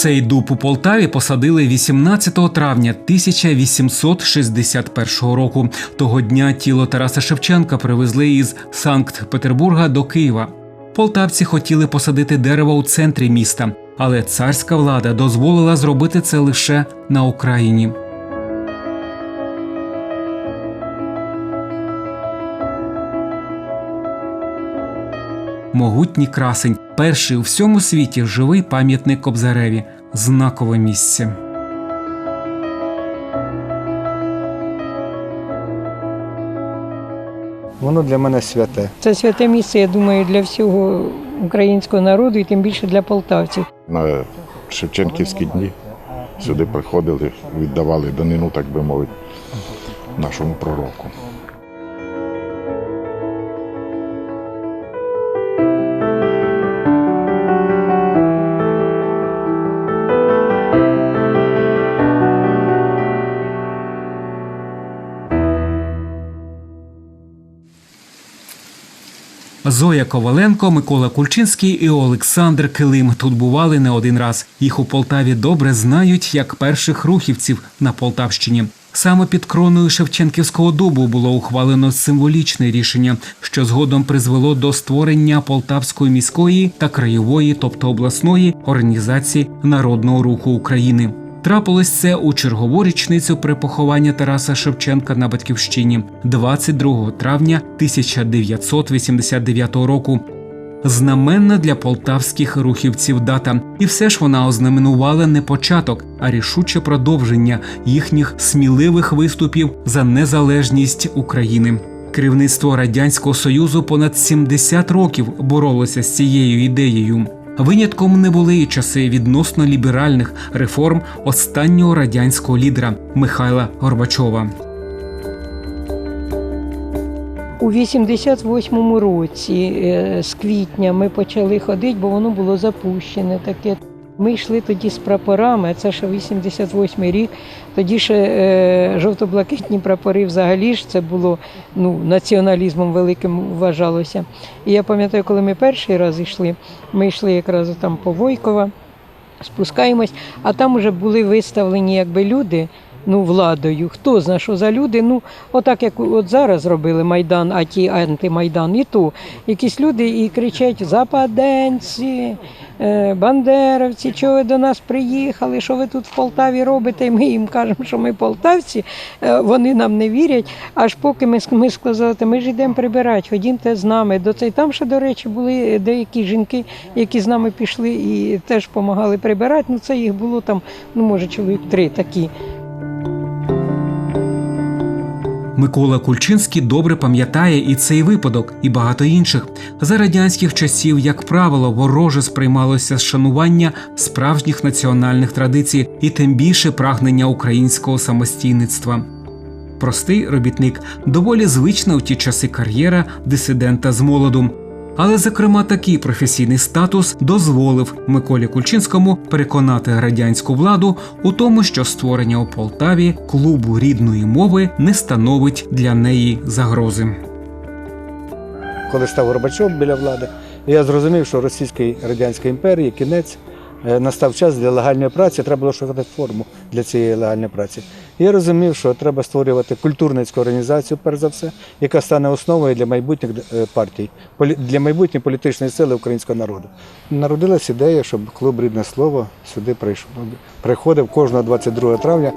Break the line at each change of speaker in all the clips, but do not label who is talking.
Цей дуб у Полтаві посадили 18 травня 1861 року. Того дня тіло Тараса Шевченка привезли із Санкт-Петербурга до Києва. Полтавці хотіли посадити дерево у центрі міста, але царська влада дозволила зробити це лише на Україні. Могутній красень перший у всьому світі живий пам'ятник Кобзареві, знакове місце.
Воно для мене святе.
Це святе місце, я думаю, для всього українського народу і тим більше для полтавців.
на Шевченківські дні сюди приходили, віддавали данину, так би мовити, нашому пророку.
Зоя Коваленко, Микола Кульчинський і Олександр Килим тут бували не один раз. Їх у Полтаві добре знають як перших рухівців на Полтавщині. Саме під кроною Шевченківського дубу було ухвалено символічне рішення, що згодом призвело до створення Полтавської міської та краєвої, тобто обласної організації народного руху України. Трапилось це у чергову річницю припоховання Тараса Шевченка на батьківщині 22 травня 1989 року. Знаменна для полтавських рухівців дата, і все ж вона ознаменувала не початок, а рішуче продовження їхніх сміливих виступів за незалежність України. Керівництво радянського союзу понад 70 років боролося з цією ідеєю. Винятком не були і часи відносно ліберальних реформ останнього радянського лідера Михайла Горбачова.
У 88-му році е, з квітня ми почали ходити, бо воно було запущене таке. Ми йшли тоді з прапорами, це ще 88-й рік. Тоді ще е, жовто-блакитні прапори взагалі ж це було ну, націоналізмом великим вважалося. І я пам'ятаю, коли ми перший раз йшли, ми йшли якраз там по Войкова, спускаємось, а там вже були виставлені якби люди. Ну, владою, хто знає, що за люди. Ну, отак як от зараз зробили Майдан, а ті антимайдан, і то якісь люди і кричать Западенці, е, бандеровці, чого ви до нас приїхали, що ви тут в Полтаві робите? І ми їм кажемо, що ми полтавці, Е, вони нам не вірять. Аж поки ми, ми сказали, «Та ми ж йдемо прибирати, ходімте з нами. До цей там ще, до речі, були деякі жінки, які з нами пішли і теж допомагали прибирати. Ну, це їх було там, ну може, чоловік три такі.
Микола Кульчинський добре пам'ятає і цей випадок, і багато інших. За радянських часів, як правило, вороже сприймалося шанування справжніх національних традицій і тим більше прагнення українського самостійництва. Простий робітник доволі звична у ті часи кар'єра дисидента з молоду. Але, зокрема, такий професійний статус дозволив Миколі Кульчинському переконати радянську владу у тому, що створення у Полтаві клубу рідної мови не становить для неї загрози.
Коли став Горбачов біля влади, я зрозумів, що Російської радянської імперії кінець настав час для легальної праці, треба було шукати форму для цієї легальної праці. Я розумів, що треба створювати культурницьку організацію, перш за все, яка стане основою для майбутніх е, партій, для майбутньої політичної сили українського народу. Народилась ідея, щоб клуб Рідне слово сюди прийшов. Приходив кожного 22 травня.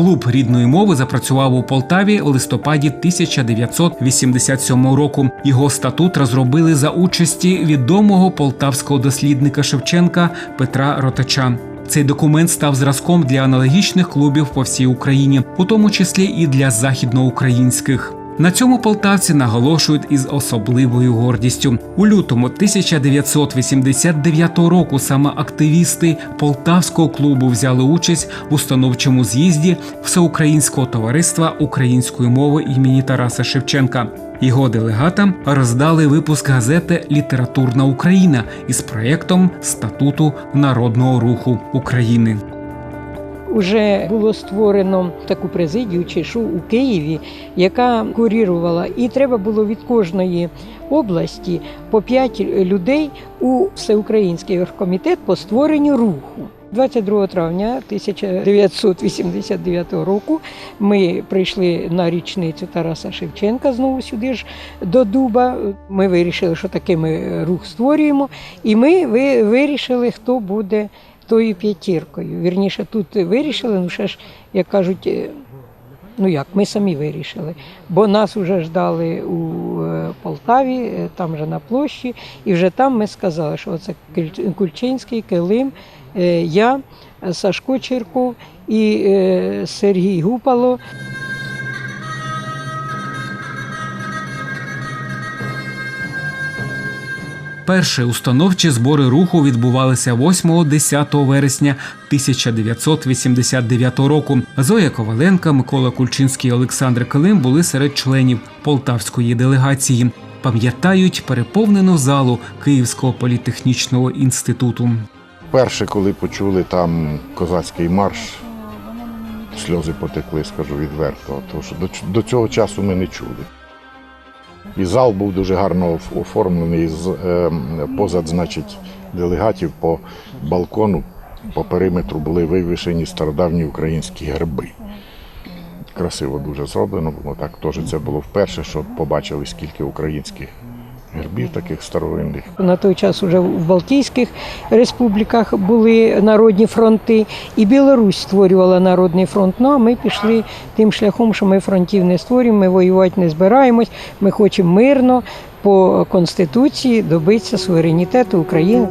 Клуб рідної мови запрацював у Полтаві листопаді 1987 року. Його статут розробили за участі відомого полтавського дослідника Шевченка Петра Ротача. Цей документ став зразком для аналогічних клубів по всій Україні, у тому числі і для західноукраїнських. На цьому полтавці наголошують із особливою гордістю. У лютому 1989 року саме активісти полтавського клубу взяли участь в установчому з'їзді Всеукраїнського товариства української мови імені Тараса Шевченка. Його делегатам роздали випуск газети Літературна Україна із проєктом статуту народного руху України.
Уже було створено таку президію чи що у Києві, яка курірувала, і треба було від кожної області по п'ять людей у всеукраїнський оргкомітет по створенню руху. 22 травня 1989 року ми прийшли на річницю Тараса Шевченка знову сюди ж до Дуба. Ми вирішили, що таки ми рух створюємо, і ми вирішили, хто буде тою п'ятіркою. Вірніше, тут вирішили, ну ще ж, як кажуть, е, ну як, ми самі вирішили. Бо нас вже ждали у е, Полтаві, е, там же на площі, і вже там ми сказали, що це Кульчинський, Килим, я, Сашко Черков і Сергій Гупало.
Перші установчі збори руху відбувалися 8-10 вересня 1989 року. Зоя Коваленка, Микола Кульчинський і Олександр Килим були серед членів полтавської делегації. Пам'ятають переповнену залу Київського політехнічного інституту.
Перше, коли почули там козацький марш, сльози потекли, скажу відверто, тому що до цього часу ми не чули. І зал був дуже гарно оформлений з е, позад, значить, делегатів по балкону, по периметру були вивішені стародавні українські герби. Красиво дуже зроблено було. Так теж це було вперше, що побачили, скільки українських гербів таких старовинних.
На той час вже в Балтійських республіках були народні фронти, і Білорусь створювала народний фронт. Ну а ми пішли тим шляхом, що ми фронтів не створюємо, ми воювати не збираємось. Ми хочемо мирно по конституції добитися суверенітету України.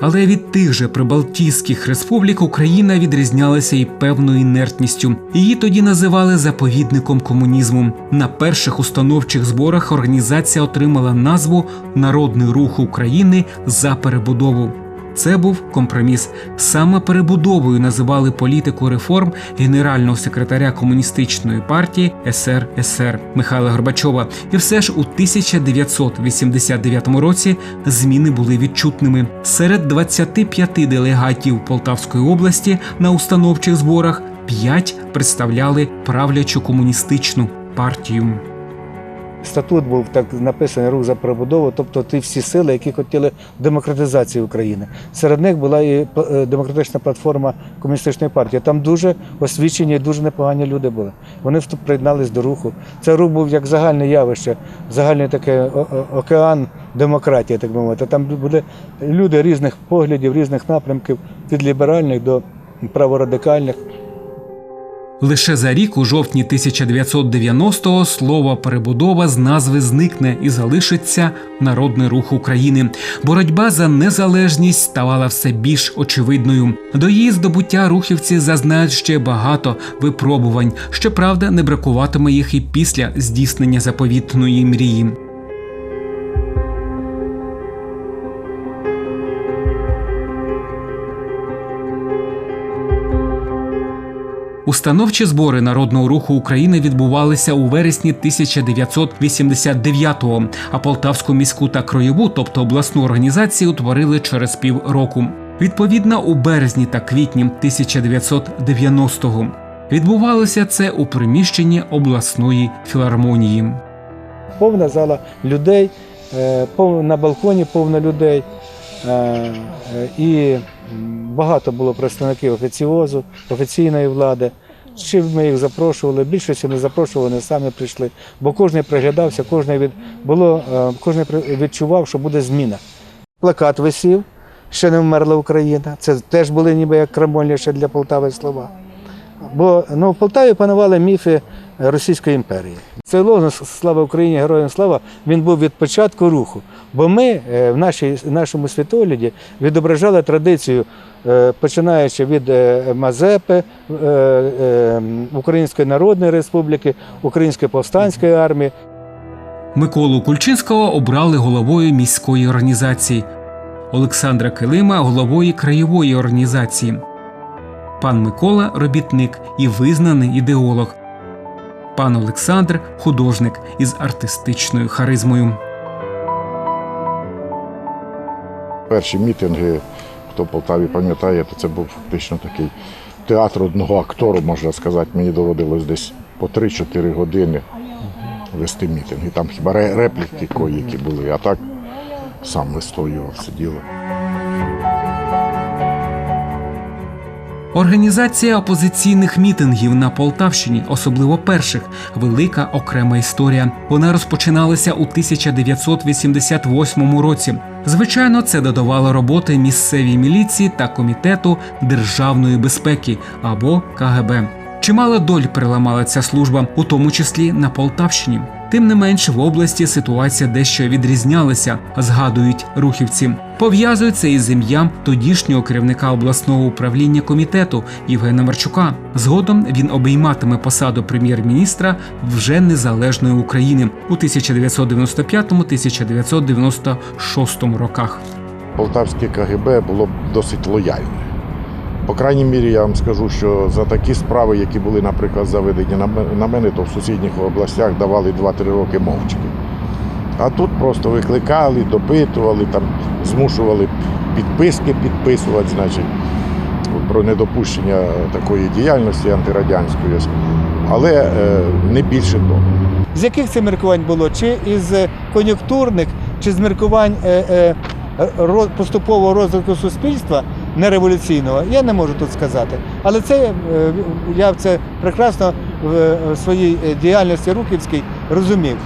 Але від тих же прибалтійських республік Україна відрізнялася і певною інертністю. Її тоді називали заповідником комунізму. На перших установчих зборах організація отримала назву Народний рух України за перебудову. Це був компроміс. Саме перебудовою називали політику реформ генерального секретаря комуністичної партії СРСР Михайла Горбачова. І все ж у 1989 році зміни були відчутними. Серед 25 делегатів Полтавської області на установчих зборах 5 представляли правлячу комуністичну партію.
Статут був так написаний рух за перебудову, тобто ті всі сили, які хотіли демократизації України. Серед них була і е, демократична платформа комуністичної партії. Там дуже освічені, і дуже непогані люди були. Вони приєднались до руху. Це рух був як загальне явище, загальний о- океан демократії, так би мовити. Там були люди різних поглядів, різних напрямків, від ліберальних до праворадикальних.
Лише за рік, у жовтні 1990-го, слово перебудова з назви зникне і залишиться Народний рух України. Боротьба за незалежність ставала все більш очевидною. До її здобуття рухівці зазнають ще багато випробувань. Щоправда, не бракуватиме їх і після здійснення заповітної мрії. Установчі збори народного руху України відбувалися у вересні 1989-го, а Полтавську міську та краєву, тобто обласну організацію, утворили через півроку. Відповідно, у березні та квітні 1990-го. Відбувалося це у приміщенні обласної філармонії.
повна зала людей, е, на балконі повно людей. е, е, І багато було представників офіціозу, офіційної влади. Чи ми їх запрошували, більшості не запрошували, вони самі прийшли, бо кожен приглядався, кожен від було, е, кожен відчував, що буде зміна. Плакат висів, ще не вмерла Україна. Це теж були ніби як крамольні ще для Полтави слова. Бо ну, в Полтаві панували міфи Російської імперії. Цей лозунг Слава Україні, героям слава він був від початку руху. Бо ми е, в нашій, нашому світогляді відображали традицію, починаючи від е, Мазепи, е, е, Української Народної Республіки, Української повстанської армії.
Миколу Кульчинського обрали головою міської організації, Олександра Килима головою краєвої організації. Пан Микола робітник і визнаний ідеолог. Пан Олександр художник із артистичною харизмою.
Перші мітинги хто в Полтаві пам'ятає, то це був фактично такий театр одного актору, можна сказати. Мені доводилось десь по 3-4 години вести мітинг. Там хіба репліки кої-які були, а так сам вистоював, сиділо.
Організація опозиційних мітингів на Полтавщині, особливо перших, велика окрема історія. Вона розпочиналася у 1988 році. Звичайно, це додавало роботи місцевій міліції та комітету державної безпеки або КГБ. Чимало доль переламала ця служба, у тому числі на Полтавщині. Тим не менш, в області ситуація дещо відрізнялася, згадують рухівці. Пов'язується із ім'ям тодішнього керівника обласного управління комітету Євгена Марчука. Згодом він обійматиме посаду прем'єр-міністра вже незалежної України у 1995-1996 роках.
Полтавське КГБ було досить лояльне. По крайній мірі, я вам скажу, що за такі справи, які були, наприклад, заведені на ме- на мене, то в сусідніх областях давали 2-3 роки мовчки. А тут просто викликали, допитували, там, змушували підписки підписувати, значить, про недопущення такої діяльності антирадянської. Але е, не більше того.
З яких це міркувань було? Чи із кон'юнктурних, чи з міркувань е, е, поступового розвитку суспільства нереволюційного, я не можу тут сказати. Але це е, я це прекрасно в е, своїй е, діяльності Руківській розумів.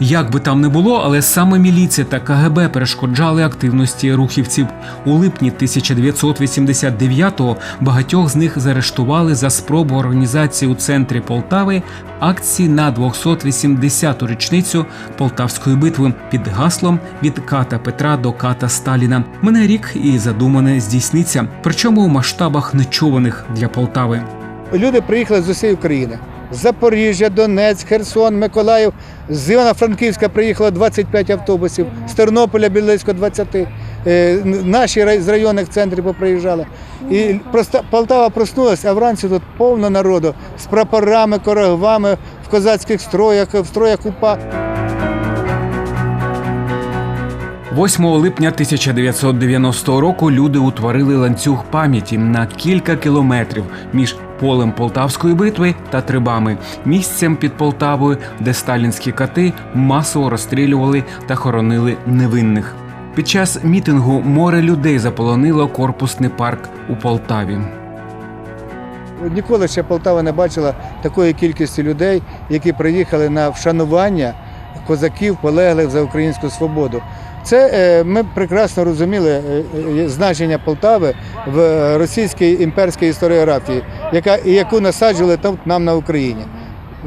Як би там не було, але саме міліція та КГБ перешкоджали активності рухівців. У липні 1989-го багатьох з них заарештували за спробу організації у центрі Полтави акції на 280-ту річницю Полтавської битви під гаслом від ката Петра до ката Сталіна. Мене рік і задумане здійсниться, причому у масштабах нечуваних для Полтави.
Люди приїхали з усієї України. Запоріжжя, Донецьк, Херсон, Миколаїв. З Івано-Франківська приїхало 25 автобусів, з Тернополя близько 20. Е, Наші з районних центрів поприїжджали. І Полтава проснулася, а вранці тут повно народу з прапорами, корогвами, в козацьких строях, в строях УПА.
8 липня 1990 року люди утворили ланцюг пам'яті на кілька кілометрів між полем Полтавської битви та Трибами, місцем під Полтавою, де сталінські кати масово розстрілювали та хоронили невинних. Під час мітингу море людей заполонило корпусний парк у Полтаві.
Ніколи ще Полтава не бачила такої кількості людей, які приїхали на вшанування козаків, полеглих за українську свободу. Це е, ми прекрасно розуміли е, е, значення Полтави в російській імперській історіографії, яка, яку насаджували там нам на Україні.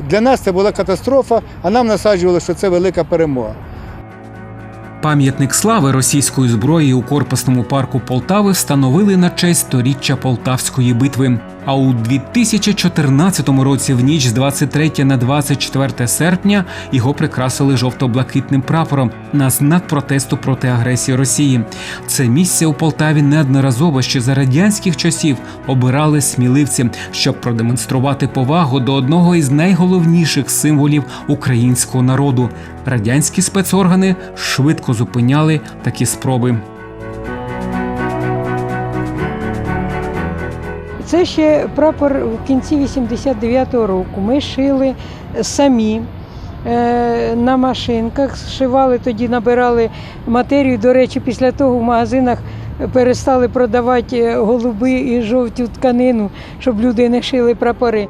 Для нас це була катастрофа, а нам насаджували, що це велика перемога.
Пам'ятник слави російської зброї у корпусному парку Полтави встановили на честь сторіччя Полтавської битви. А у 2014 році, в ніч з 23 на 24 серпня, його прикрасили жовто-блакитним прапором на знак протесту проти агресії Росії. Це місце у Полтаві неодноразово ще за радянських часів обирали сміливці, щоб продемонструвати повагу до одного із найголовніших символів українського народу. Радянські спецоргани швидко зупиняли такі спроби.
Це ще прапор в кінці 89-го року. Ми шили самі е, на машинках, шивали тоді, набирали матерію. До речі, після того в магазинах перестали продавати е, голуби і жовтю тканину, щоб люди не шили прапори.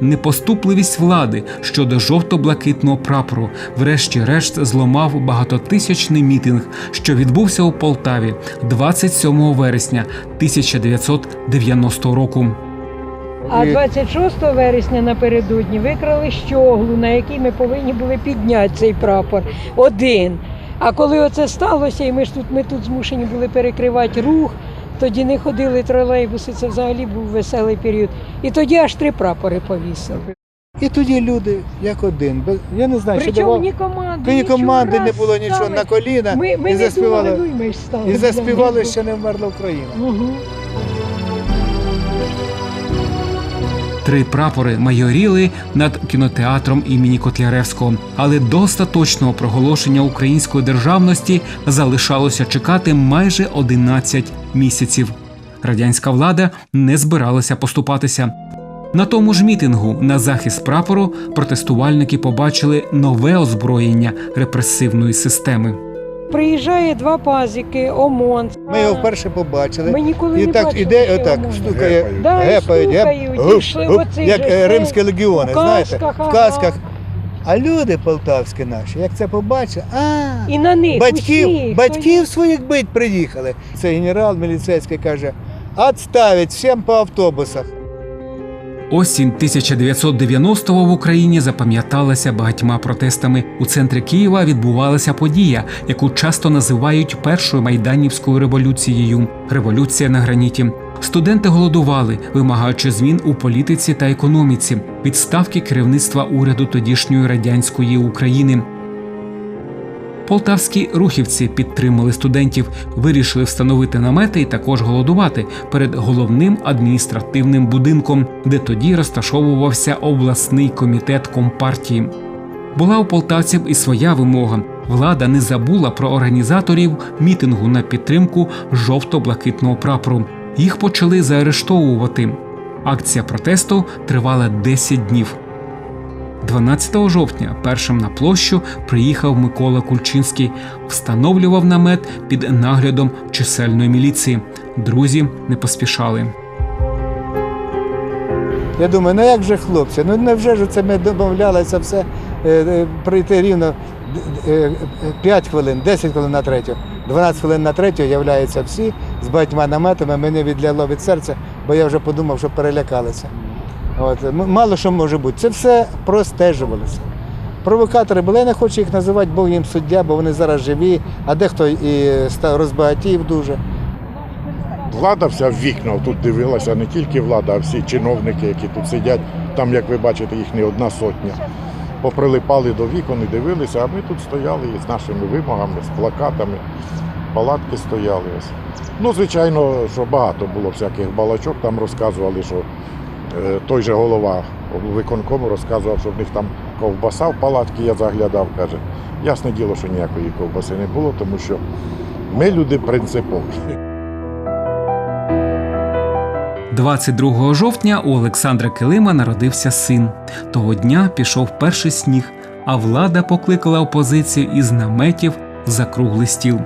Непоступливість влади щодо жовто-блакитного прапору, врешті-решт, зламав багатотисячний мітинг, що відбувся у Полтаві 27 вересня 1990 року.
А 26 вересня напередодні викрали щоглу, на якій ми повинні були підняти цей прапор один. А коли оце сталося, і ми ж тут, ми тут змушені були перекривати рух, тоді не ходили тролейбуси, це взагалі був веселий період. І тоді аж три прапори повісили.
І тоді люди як один. без- Я не знаю, що
Причому
давав.
ні команди,
Ні
нічого,
команди не
раз
було нічого
стали.
на коліна
Ми, ми
і
не
заспівали.
думали, ну, і ми ж стали.
І заспівали, ще не вмерла Україна.
Угу.
Три прапори майоріли над кінотеатром імені Котляревського, але до остаточного проголошення української державності залишалося чекати майже 11 місяців. Радянська влада не збиралася поступатися. На тому ж мітингу на захист прапору протестувальники побачили нове озброєння репресивної системи.
Приїжджає два пазики, ОМОН.
Ми його вперше побачили.
Ми ніколи
І
не
так
бачили,
іде,
що
отак,
ОМОН.
стукає,
Да, і
гепають, геп, гуп,
йшли
гуп,
оцей
як
же
е,
цей,
римські легіони,
в
знаєте,
казках,
в
ага.
казках. А люди полтавські наші, як це побачили, а
І на них
батьків,
усіх,
батьків своїх бить приїхали. Цей генерал міліцейський каже, «Отставить всім по автобусах.
Осінь 1990-го в Україні запам'яталася багатьма протестами. У центрі Києва відбувалася подія, яку часто називають першою майданівською революцією революція на граніті. Студенти голодували, вимагаючи змін у політиці та економіці, відставки керівництва уряду тодішньої радянської України. Полтавські рухівці підтримали студентів, вирішили встановити намети і також голодувати перед головним адміністративним будинком, де тоді розташовувався обласний комітет компартії. Була у полтавців і своя вимога. Влада не забула про організаторів мітингу на підтримку жовто-блакитного прапору. Їх почали заарештовувати. Акція протесту тривала 10 днів. 12 жовтня першим на площу приїхав Микола Кульчинський, встановлював намет під наглядом чисельної міліції. Друзі не поспішали.
Я думаю, ну як же хлопці, ну невже ж це ми домовлялися все е, е, прийти рівно 5 хвилин, 10 хвилин на третю, 12 хвилин на третю являються всі з багатьма наметами, мене відляло від серця, бо я вже подумав, що перелякалися. От, мало що може бути. Це все простежувалося. Провокатори були, я не хочу їх називати, Бог їм суддя, бо вони зараз живі, а дехто і розбагатів дуже.
Влада вся в вікна тут дивилася, не тільки влада, а всі чиновники, які тут сидять. Там, як ви бачите, їх не одна сотня. Поприлипали до вікон і дивилися, а ми тут стояли з нашими вимогами, з плакатами, палатки стояли. Ну, звичайно, що багато було всяких балачок, там розказували, що е, той же голова виконкому розказував, що в них там ковбаса в палатки, я заглядав, каже. Ясне діло, що ніякої ковбаси не було, тому що ми люди принципові.
22 жовтня у Олександра Килима народився син. Того дня пішов перший сніг, а влада покликала опозицію із наметів за круглий стіл.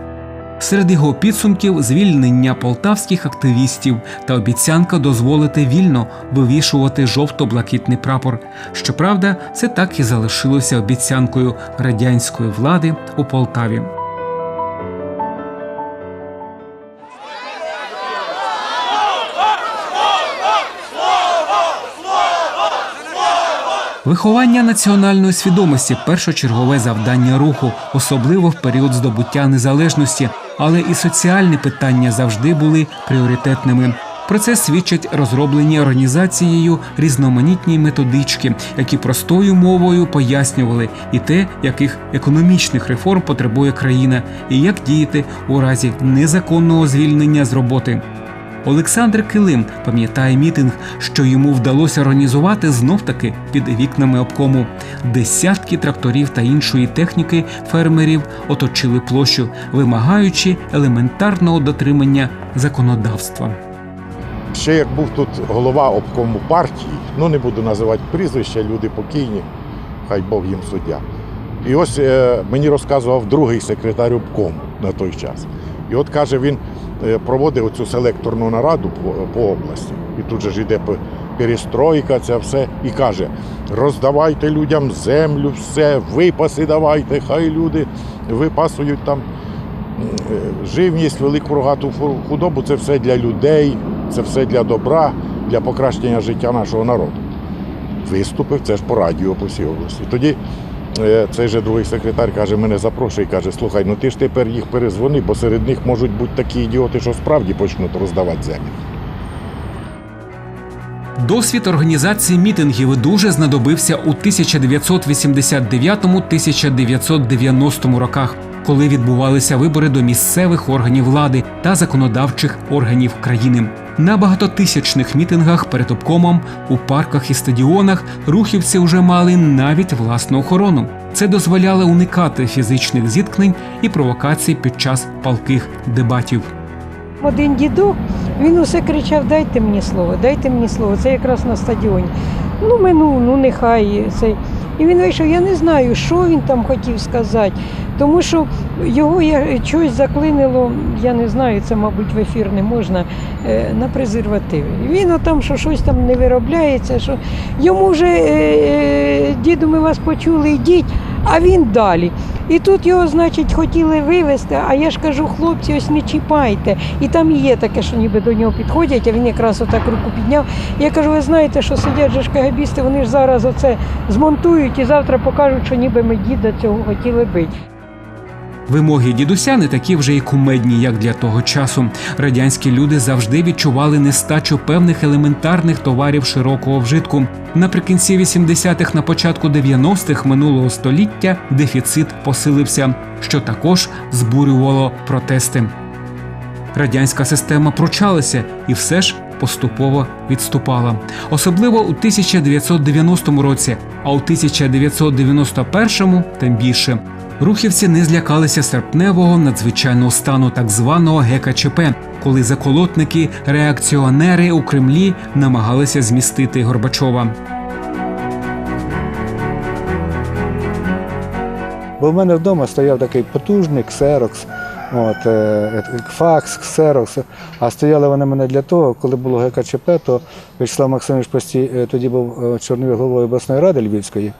Серед його підсумків звільнення полтавських активістів та обіцянка дозволити вільно вивішувати жовто-блакитний прапор. Щоправда, це так і залишилося обіцянкою радянської влади у Полтаві. Виховання національної свідомості першочергове завдання руху, особливо в період здобуття незалежності, але і соціальні питання завжди були пріоритетними. Про це свідчать розроблені організацією різноманітні методички, які простою мовою пояснювали і те, яких економічних реформ потребує країна, і як діяти у разі незаконного звільнення з роботи. Олександр Килим пам'ятає мітинг, що йому вдалося організувати знов-таки під вікнами обкому. Десятки тракторів та іншої техніки фермерів оточили площу, вимагаючи елементарного дотримання законодавства.
Ще як був тут голова обкому партії, ну не буду називати прізвища, люди покійні, хай Бог їм суддя. І ось е, мені розказував другий секретар обкому на той час. І от каже, він е, проводив оцю селекторну нараду по, області. І тут же ж йде перестройка, це все. І каже: роздавайте людям землю, все, випаси давайте, хай люди випасують там е, живність, велику рогату худобу це все для людей, це все для добра, для покращення життя нашого народу. Виступив це ж по радіо по всій області. Тоді цей же другий секретар каже, мене запрошує каже, слухай, ну ти ж тепер їх перезвони, бо серед них можуть бути такі ідіоти, що справді почнуть роздавати землю.
Досвід організації мітингів дуже знадобився у 1989-1990 роках, коли відбувалися вибори до місцевих органів влади та законодавчих органів країни. На багатотисячних мітингах перед обкомом, у парках і стадіонах рухівці вже мали навіть власну охорону. Це дозволяло уникати фізичних зіткнень і провокацій під час палких дебатів.
Один дідок, він усе кричав: дайте мені слово, дайте мені слово. Це якраз на стадіоні. Ну, минув, ну нехай цей. І він вийшов, я не знаю, що він там хотів сказати, тому що його я щось заклинило, я не знаю, це, мабуть, в ефір не можна, е, на презервативи. Він отам, що щось там не виробляється, що йому вже е, е, діду, ми вас почули, йдіть, а він далі. І тут його, значить, хотіли вивезти, а я ж кажу, хлопці, ось не чіпайте. І там є таке, що ніби до нього підходять, а він якраз отак руку підняв. Я кажу, ви знаєте, що сидять же ж вони ж зараз оце змонтують і завтра покажуть, що ніби ми діда цього хотіли бити.
Вимоги дідуся не такі вже й кумедні, як для того часу. Радянські люди завжди відчували нестачу певних елементарних товарів широкого вжитку. Наприкінці 80-х, на початку 90-х минулого століття дефіцит посилився, що також збурювало протести. Радянська система пручалася і все ж поступово відступала, особливо у 1990 році, а у 1991 тим більше. Рухівці не злякалися серпневого надзвичайного стану так званого ГКЧП, коли заколотники реакціонери у Кремлі намагалися змістити Горбачова.
Бо в мене вдома стояв такий потужний ксерокс, от, е, е, факс, ксерокс. А стояли вони мене для того, коли було ГКЧП, то Вячеслав Максимович Постій е, тоді був чорновий головою обласної ради Львівської.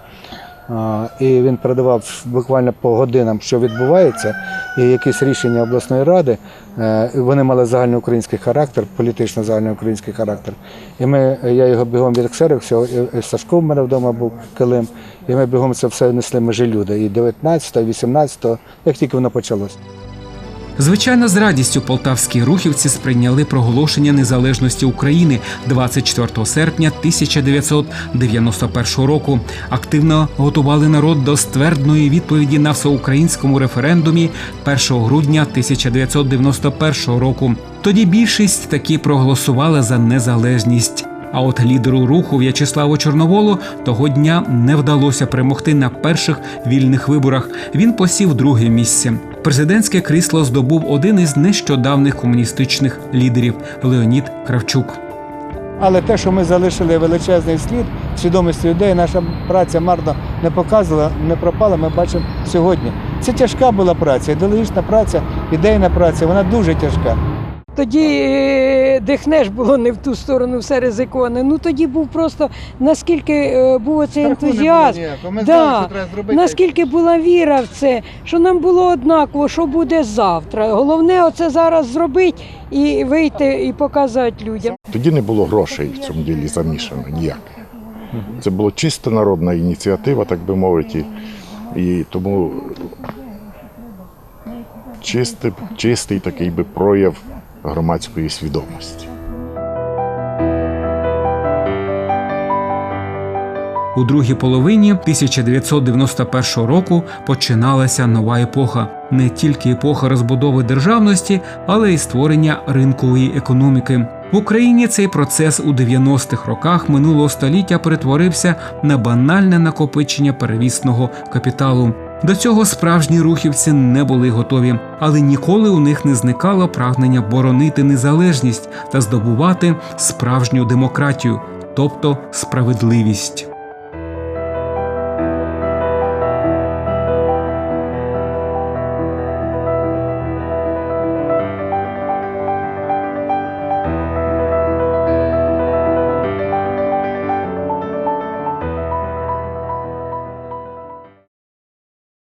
І він передавав буквально по годинам, що відбувається, і якісь рішення обласної ради. е, Вони мали загальноукраїнський характер, політично загальноукраїнський характер. І ми, я його бігом від і Сашко в мене вдома був килим, і ми бігом це все несли межі люди. І 19-го, і 18-го, як тільки воно почалося.
Звичайно, з радістю полтавські рухівці сприйняли проголошення незалежності України 24 серпня 1991 року. Активно готували народ до ствердної відповіді на всеукраїнському референдумі 1 грудня 1991 року. Тоді більшість таки проголосували за незалежність. А от лідеру руху В'ячеславу Чорноволу того дня не вдалося перемогти на перших вільних виборах. Він посів друге місце. Президентське крісло здобув один із нещодавних комуністичних лідерів Леонід Кравчук.
Але те, що ми залишили величезний слід свідомості людей, наша праця марно не показувала, не пропала, ми бачимо сьогодні. Це тяжка була праця, ідеологічна праця, ідейна праця, вона дуже тяжка.
Тоді е, дихнеш було не в ту сторону, все ризиковане. Ну тоді був просто наскільки е, був оцей ентузіазм.
Ми
Да. знали, що треба Наскільки була віра в це, що нам було однаково, що буде завтра. Головне, оце зараз зробити і вийти і показати людям.
Тоді не було грошей в цьому ділі замішано ніяк. Це була чисто народна ініціатива, так би мовити. І тому чистий, чистий такий би прояв громадської свідомості.
У другій половині 1991 року починалася нова епоха. Не тільки епоха розбудови державності, але й створення ринкової економіки. В Україні цей процес у 90-х роках минулого століття перетворився на банальне накопичення первісного капіталу. До цього справжні рухівці не були готові, але ніколи у них не зникало прагнення боронити незалежність та здобувати справжню демократію, тобто справедливість.